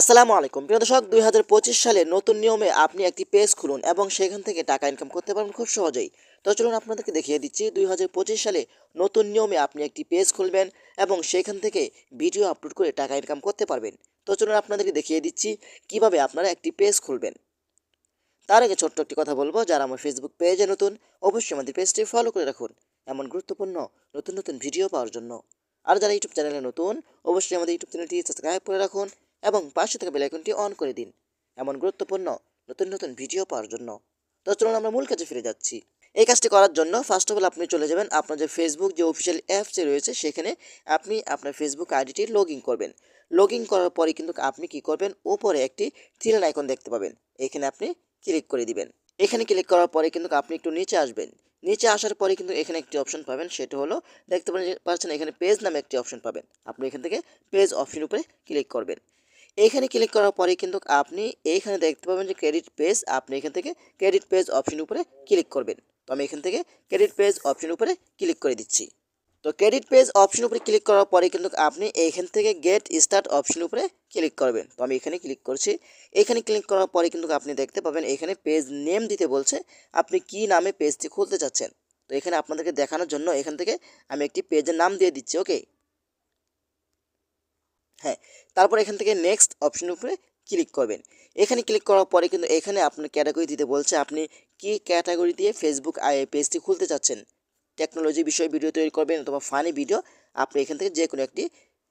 আসসালামু আলাইকুম। প্রিয় দর্শক, দুই হাজার পঁচিশ সালে নতুন নিয়মে আপনি একটি পেজ খুলুন এবং সেখান থেকে টাকা ইনকাম করতে পারবেন খুব সহজেই। তো চলুন আপনাদেরকে দেখিয়ে দিচ্ছি, দুই হাজার পঁচিশ সালে নতুন নিয়মে আপনি একটি পেজ খুলবেন এবং সেখান থেকে ভিডিও আপলোড করে টাকা ইনকাম করতে পারবেন। তো চলুন আপনাদেরকে দেখিয়ে দিচ্ছি কীভাবে আপনারা একটি পেজ খুলবেন। তার আগে ছোট্ট একটি কথা বলব, যারা আমার ফেসবুক পেজে নতুন, অবশ্যই আমাদের পেজটি ফলো করে রাখুন এমন গুরুত্বপূর্ণ নতুন নতুন ভিডিও পাওয়ার জন্য। আর যারা ইউটিউব চ্যানেলে নতুন, অবশ্যই আমাদের ইউটিউব চ্যানেলটি সাবস্ক্রাইব করে রাখুন এবং পাশে থাকা বেলাইকনটি অন করে দিন। এমন গুরুত্বপূর্ণ নতুন নতুন ভিডিও পাওয়ার জন্য। তো চলুন আমরা মূল কাজে ফিরে যাচ্ছি। এই কাজটি করার জন্য ফার্স্ট অফ অল আপনি চলে যাবেন আপনার যে ফেসবুক যে অফিসিয়াল অ্যাপসে রয়েছে সেখানে আপনি আপনার ফেসবুক আইডিটি লগ ইন করবেন। লগ ইন করার পরে কিন্তু আপনি কি করবেন? উপরে একটি থ্রিলাইন আইকন দেখতে পাবেন। এখানে আপনি ক্লিক করে দিবেন। এখানে ক্লিক করার পরে কিন্তু আপনি একটু নিচে আসবেন। নিচে আসার পরে কিন্তু এখানে একটি অপশন পাবেন, সেটা হলো দেখতে পাচ্ছেন এখানে পেজ নামে একটি অপশন পাবেন। আপনি এখান থেকে পেজ অপশন উপরে ক্লিক করবেন। এইখানে ক্লিক করার পরে কিন্তু আপনি এইখানে দেখতে পাবেন যে ক্রেডিট পেজ আপনি এখান থেকে ক্রেডিট পেজ অপশন উপরে ক্লিক করবেন। তো আমি এখান থেকে ক্রেডিট পেজ অপশন উপরে ক্লিক করে দিচ্ছি। তো ক্রেডিট পেজ অপশন উপরে ক্লিক করার পরে কিন্তু আপনি এইখান থেকে গেট স্টার্ট অপশন উপরে ক্লিক করবেন। তো আমি এখানে ক্লিক করছি। এখানে ক্লিক করার পরে কিন্তু আপনি দেখতে পাবেন এখানে পেজ নেম দিতে বলছে আপনি কি নামে পেজটি খুলতে চাচ্ছেন। তো এখানে আপনাদেরকে দেখানোর জন্য এখান থেকে আমি একটি পেজের নাম দিয়ে দিচ্ছি ওকে হ্যাঁ তারপর এখান থেকে নেক্সট অপশন উপরে ক্লিক করবেন। এখানে ক্লিক করার পরে কিন্তু এখানে আপনার ক্যাটাগরি দিতে বলছে, আপনি কি ক্যাটাগরি দিয়ে ফেসবুক পেজটি খুলতে চাচ্ছেন? টেকনোলজি বিষয়ে ভিডিও তৈরি করবেন অথবা ফানি ভিডিও আপনি এখান থেকে যে কোনো একটি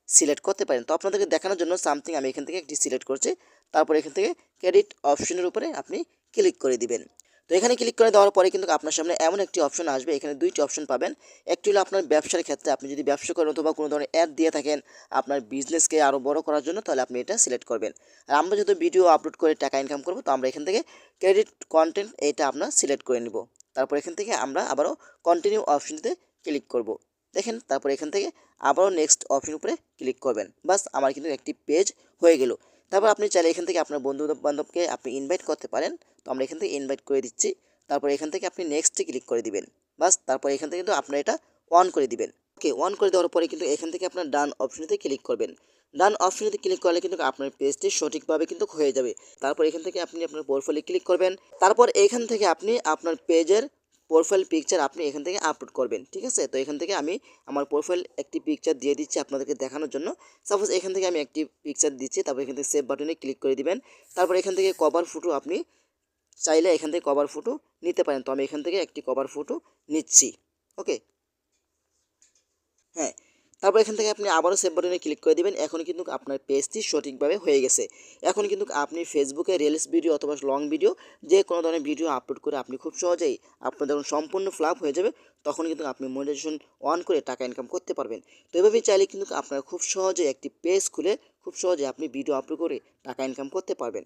সিলেক্ট করতে পারেন। তো আপনাদেরকে দেখানোর জন্য সামথিং আমি এখান থেকে একটি সিলেক্ট করছি। তারপর এখান থেকে ক্রেডিট অপশনের উপরে আপনি ক্লিক করে দিবেন। তো এখানে ক্লিক করে দেওয়ার পরে কিন্তু আপনার সামনে এমন একটি অপশন আসবে। এখানে দুইটি অপশন পাবেন। একটি হলো আপনার ব্যবসার ক্ষেত্রে আপনি যদি ব্যবসা করেন অথবা কোনো ধরনের অ্যাড দিয়ে থাকেন আপনার বিজনেসকে আরও বড় করার জন্য, তাহলে আপনি এটা সিলেক্ট করবেন। আর আমরা যেহেতু ভিডিও আপলোড করে টাকা ইনকাম করব, তো আমরা এখান থেকে ক্রেডিট কন্টেন্ট এটা আপনার সিলেক্ট করে নিব। তারপর এখান থেকে আমরা আবারও কন্টিনিউ অপশনটিতে ক্লিক করব। দেখেন, তারপর এখান থেকে আবারও নেক্সট অপশন উপরে ক্লিক করবেন। বাস, আমার কিন্তু একটি পেজ হয়ে গেল। তারপর আপনি চাইলে এখান থেকে আপনার বন্ধু বান্ধবকে আপনি ইনভাইট করতে পারেন। তো আমরা এখান থেকে ইনভাইট করে দিচ্ছি তারপর এখান থেকে আপনি নেক্সটে ক্লিক করে দিবেন বাস তারপর এখান থেকে কিন্তু আপনার এটা অন করে দিবেন ওকে অন করে দেওয়ার পরে কিন্তু এখান থেকে আপনার ডান অপশনেতে ক্লিক করবেন ডান অপশনেতে ক্লিক করলে কিন্তু আপনার পেজটি সঠিকভাবে কিন্তু হয়ে যাবে তারপর এখান থেকে আপনি আপনার প্রোফাইলে ক্লিক করবেন তারপর এখান থেকে আপনি আপনার পেজের প্রোফাইল পিকচার আপনি এখান থেকে আপলোড করবেন ঠিক আছে তো এখান থেকে আমি আমার প্রোফাইল একটি পিকচার দিয়ে দিচ্ছি আপনাদেরকে দেখানোর জন্য সাপোজ এখান থেকে আমি একটি পিকচার দিচ্ছি তারপর এখান থেকে সেভ বাটনে ক্লিক করে দিবেন তারপর এখান থেকে কভার ফটো আপনি চাইলে এখান থেকে কভার ফটো নিতে পারেন। তো আমি এখান থেকে একটি কভার ফটো নিচ্ছি। ওকে হ্যাঁ। তারপর এখান থেকে আপনি আবারও সেভ বাটনে ক্লিক করে দিবেন। এখন কিন্তু আপনার পেজটি সঠিকভাবে হয়ে গেছে। এখন কিন্তু আপনি ফেসবুকে রিলস ভিডিও অথবা লং ভিডিও যে কোনো ধরনের ভিডিও আপলোড করে আপনি খুব সহজেই আপনার যখন সম্পূর্ণ ফ্লাপ হয়ে যাবে, তখন কিন্তু আপনি মনিটাইজেশন অন করে টাকা ইনকাম করতে পারবেন। তো এভাবেই চাইলে কিন্তু আপনারা খুব সহজে একটি পেজ খুলে খুব সহজে আপনি ভিডিও আপলোড করে টাকা ইনকাম করতে পারবেন।